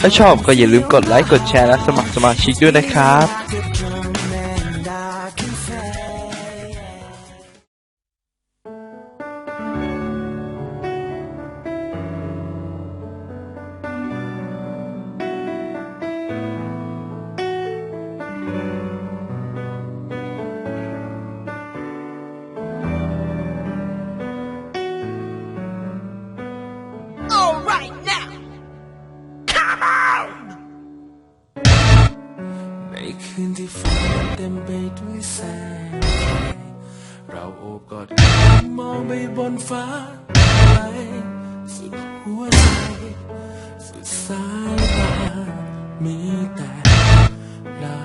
ถ้าชอบก็อย่าลืมกดไลค์ กดแชร์และสมัครสมาชิกด้วยนะครับ คืนที่ฟ้าเต็มไปด้วยแสง เราโอบกอดกันมองไปบนฟ้าไกลสุดหัวใจ สุดสายตามีแต่เรา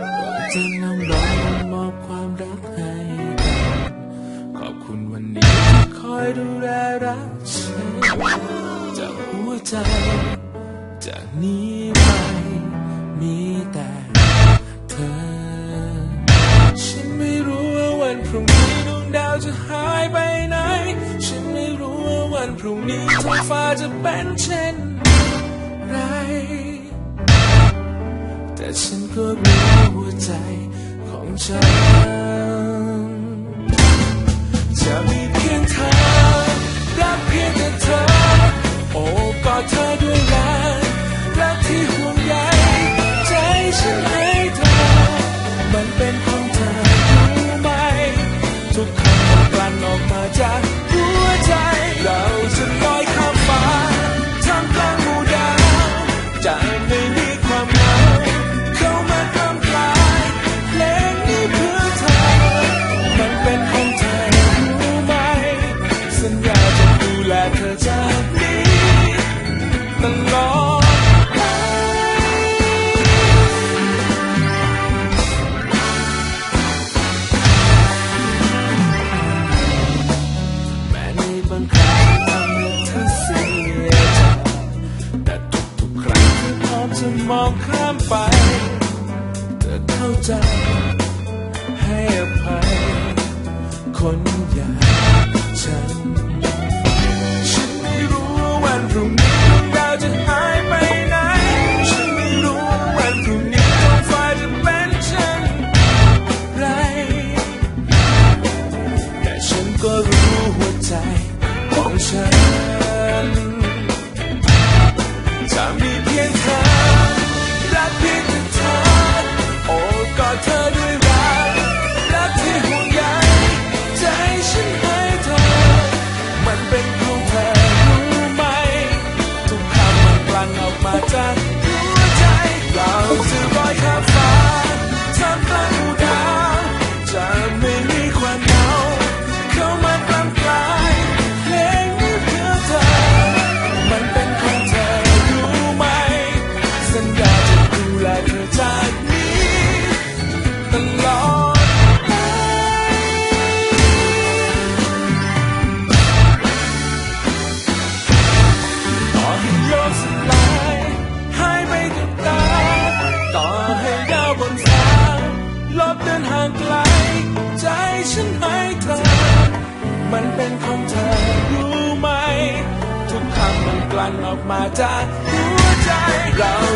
เราจะนำเรามอบความรักให้กันขอบคุณวันนี้ที่คอยดูแลรักฉันจากหัวใจ จากนี้ จะหายไปไหน ฉันไม่รู้ว่าวันพรุ่งนี้ท้องฟ้าจะเป็นเช่นไร แต่ฉันก็รู้หัวใจของฉัน อมองข้ามไป เธอเข้าใจ ให้อภัย คนอย่างฉัน ฉันไม่รู้ว่าวันพรุ่งนี้ดวงดาวจะหายไปไหน ฉันไม่รู้ว่าวันพรุ่งนี้ท้องฟ้าจะเป็นเช่นไร แต่ฉันก็รู้หัวใจของฉัน น มันกลั่นออกมาจากหัวใจเรา